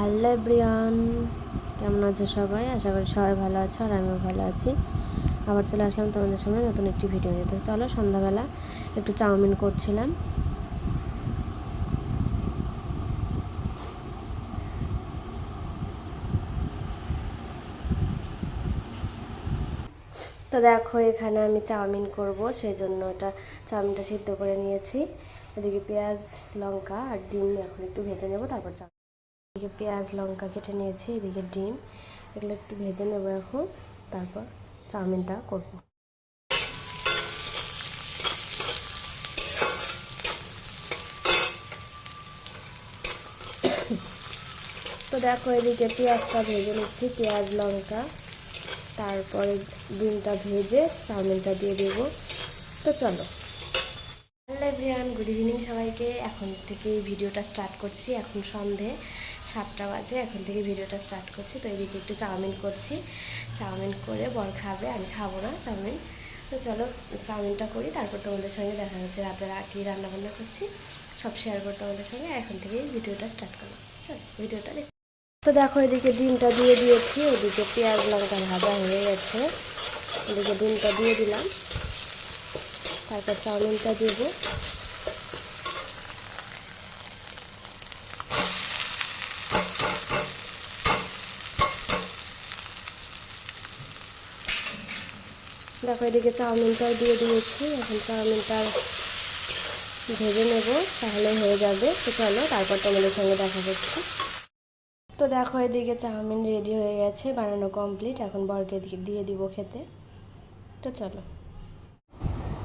Hello Brian কেমন আছো সবাই? আশা করি সবাই ভালো আছো আর আমিও ভালো আছি। আবার চলে আসলাম তোমাদের সামনে নতুন একটি ভিডিও নিয়ে। তো চলো সন্ধ্যাবেলা একটু চাউমিন করছিলাম। তো দেখো, এখানে আমি চাউমিন করব। সেই জন্য এটা চাউমিনটা সিদ্ধ করে নিয়েছি। এদিকে পেঁয়াজ, লঙ্কা আর ডিম এখন একটু ভেজে নেব, তারপর চাউমিন এদিকে পেঁয়াজ, লঙ্কা কেটে নিয়েছি, এদিকে ডিম, এগুলো একটু ভেজে নেব এখন। তারপর চাউমিনটা করব। তো দেখো এদিকে পেঁয়াজটা ভেজে নিচ্ছি, পেঁয়াজ, লঙ্কা। তারপরে ডিমটা ভেজে চাউমিনটা দিয়ে দেবো। তো চলো। হ্যালো এভরিওয়ান, গুড ইভিনিং সবাইকে। এখন থেকে ভিডিওটা স্টার্ট করছি এখন সন্ধে। সাতটা বাজে, এখন থেকে ভিডিওটা স্টার্ট করছি। তো এদিকে একটু চাউমিন করছি। চাউমিন করে বর খাবে, আমি খাব না চাউমিন। তো চলো চাউমিনটা করি, তারপর তোমাদের সঙ্গে দেখা যাচ্ছে রাতে কী রান্নাবান্না করছি, সব শেয়ার করতে তোমাদের সঙ্গে। এখন থেকেই ভিডিওটা স্টার্ট করলাম। ভিডিওটা তো দেখো এদিকে ডিমটা দিয়ে দিয়েছি ওদিকে পেঁয়াজ, লঙ্কা ভাজা হয়ে গেছে। এদিকে ডিমটা দিয়ে দিলাম। তারপর চাউমিনটা দেবো। দেখো এদিকে চাউমিনটাও দিয়ে দিয়েছি। এখন চাউমিনটা ভেজে নেব, তাহলে হয়ে যাবে। তো চলো, তারপর তোমাদের সঙ্গে দেখা হচ্ছে। তো দেখো এদিকে চাউমিন রেডি হয়ে গেছে, বানানো কমপ্লিট। এখন বরকে দিয়ে দিব খেতে। তো চলো।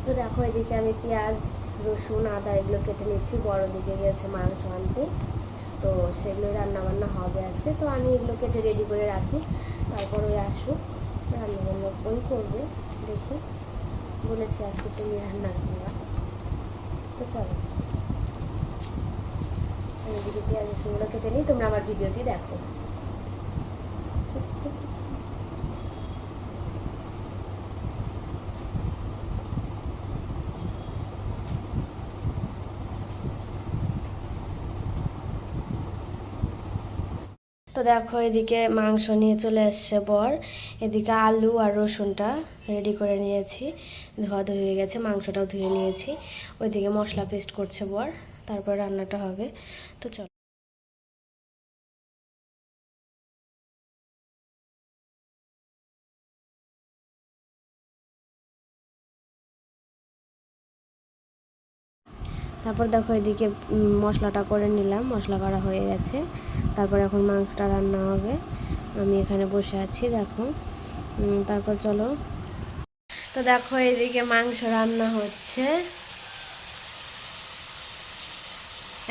তো দেখো এদিকে আমি পেঁয়াজ, রসুন, আদা এগুলো কেটে নিচ্ছি। বড় দিকে গেছে মাংস আনতে। তো সেগুলো রান্না বান্না হবে আজকে। তো আমি এগুলো কেটে রেডি করে রাখি। তারপর ওই আসুক রান্না বান্না ওই করবে। দেখি বলেছি আজকে তুমি রান্না করবা তো চলো। আমি যদি পেঁয়াজ রসুনগুলো কেটে নিই, তোমরা আমার ভিডিওটি দেখো। তো দেখো এদিকে মাংস নিয়ে চলে এসছে বর। এদিকে আলু আর রসুনটা রেডি করে নিয়েছি। ধোয়া ধুয়ে হয়ে গেছে, মাংসটাও ধুয়ে নিয়েছি। ওইদিকে মশলা পেস্ট করছে বর, তারপর রান্নাটা হবে। তো চলো। তারপর দেখো এদিকে মশলাটা করে নিলাম, মশলা করা হয়ে গেছে। তারপর এখন মাংসটা রান্না হবে। আমি এখানে বসে আছি, দেখো। তারপর চলো। তো দেখো এদিকে মাংস রান্না হচ্ছে।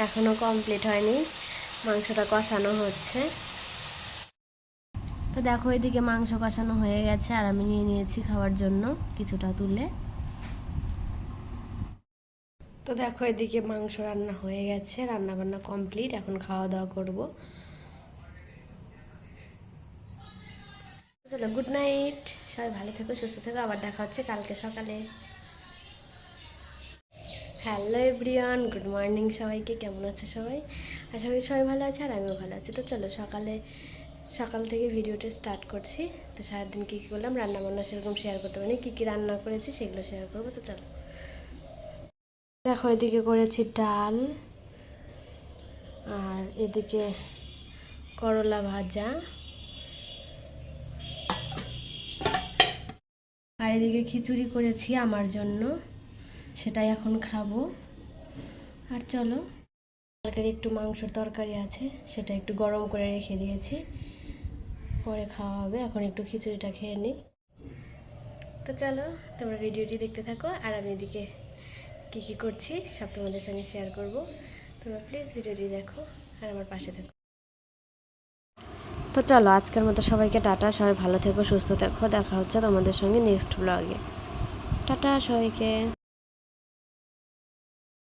এখনও কমপ্লিট হয়নি, মাংসটা কষানো হচ্ছে। তো দেখো এদিকে মাংস কষানো হয়ে গেছে, আর আমি নিয়ে নিয়েছি খাওয়ার জন্য কিছুটা তুলে। তো দেখো, এদিকে মাংস রান্না হয়ে গেছে রান্না বান্না কমপ্লিট এখন খাওয়া দাওয়া করব। চলো গুড নাইট সবাই ভালো থেকো, সুস্থ থেকো, আবার দেখা হচ্ছে কালকে সকালে। হ্যালো এভরিওয়ান গুড মর্নিং সবাইকে, কেমন আছে সবাই? আশা করি সবাই ভালো আছে, আর আমিও ভালো আছি। তো চলো, সকালে, সকাল থেকে ভিডিওটা স্টার্ট করছি। তো সারাদিন কী কী করলাম, রান্নাবান্না সেরকম শেয়ার করতে পারি কী কী রান্না করেছি সেগুলো শেয়ার করব। তো চলো। দেখো, এদিকে করেছি ডাল আর এদিকে করলা ভাজা। আর এদিকে খিচুড়ি করেছি আমার জন্য, সেটাই এখন খাব। আর চলো কালকের একটু মাংসর তরকারি আছে, সেটা একটু গরম করে রেখে দিয়েছি। পরে খাওয়া হবে, এখন একটু খিচুড়িটা খেয়ে নিই। তো চলো, তোমরা ভিডিওটি দেখতে থাকো, আর আমি এদিকে কী কী করছি সব তোমাদের সঙ্গে শেয়ার করব। তোমরা প্লিজ ভিডিওটি দেখো আর আমার পাশে থেকো। তো চলো, আজকের মতো সবাইকে টাটা, সবাই ভালো থেকো, সুস্থ থেকো। দেখা হচ্ছে তোমাদের সঙ্গে নেক্সট ব্লগে টাটা সবাইকে।